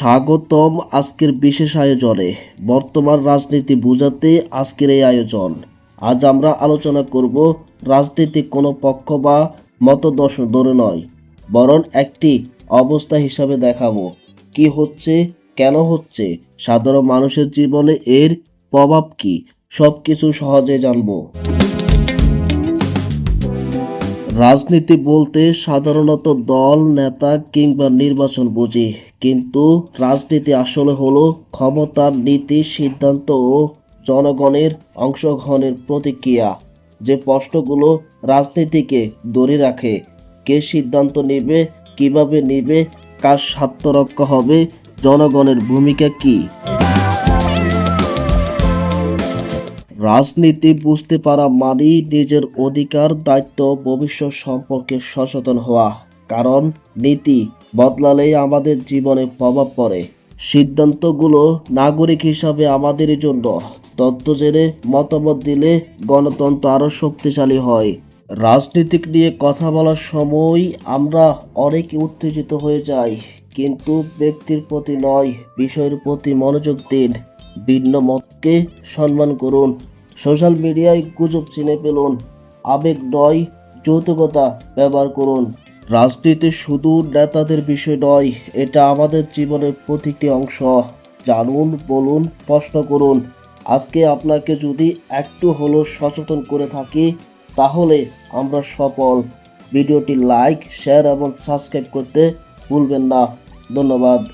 স্বাগতম আজকের বিশেষ আয়োজনে। বর্তমান রাজনীতি বোঝাতে আজকের এই আয়োজন। আজ আমরা আলোচনা করব রাজনীতি কোনো পক্ষ বা মতদর্শ ধরে নয়, বরং একটি অবস্থা হিসাবে দেখাবো। কি হচ্ছে, কেন হচ্ছে, সাধারণ মানুষের জীবনে এর প্রভাব কি সব কিছু সহজে জানব। রাজনীতি বলতে সাধারণত দল, নেতা কিংবা নির্বাচন বুঝি। কিন্তু রাজনীতি আসলে হলো ক্ষমতার নীতি, সিদ্ধান্ত ও জনগণের অংশগ্রহণের প্রতিক্রিয়া। যে প্রশ্নগুলো রাজনীতিকে ধরে রাখে, কে সিদ্ধান্ত নেবে, কীভাবে নেবে, কার স্বার্থ রক্ষা হবে, জনগণের ভূমিকা কী? রাজনীতি বুঝতে পারা মানেই নিজের অধিকার, দায়িত্ব, ভবিষ্যৎ সম্পর্কে সচেতন হওয়া। কারণ নীতি বদলালেই আমাদের জীবনে প্রভাব পড়ে। সিদ্ধান্তগুলো নাগরিক হিসাবে আমাদের জন্য। তথ্য জেনে মতামত দিলে গণতন্ত্র আরও শক্তিশালী হয়। রাজনীতিক নিয়ে কথা বলার সময় আমরা অনেক উত্তেজিত হয়ে যাই। কিন্তু ব্যক্তির প্রতি নয়, বিষয়ের প্রতি মনোযোগ দিন। ভিন্ন মতকে সম্মান করুন। সোশ্যাল মিডিয়ায় গুজব চিনে পেলুন আবেগ নয়, যৌতুকতা ব্যবহার করুন। রাজনীতি শুধু নেতাদের বিষয় নয়, এটা আমাদের জীবনের প্রতিটি অংশ। জানুন, বলুন, প্রশ্ন করুন। আজকে আপনাকে যদি একটু হলো সচেতন করে থাকি, তাহলে আমরা সফল। ভিডিওটি লাইক, শেয়ার এবং সাবস্ক্রাইব করতে ভুলবেন না। ধন্যবাদ।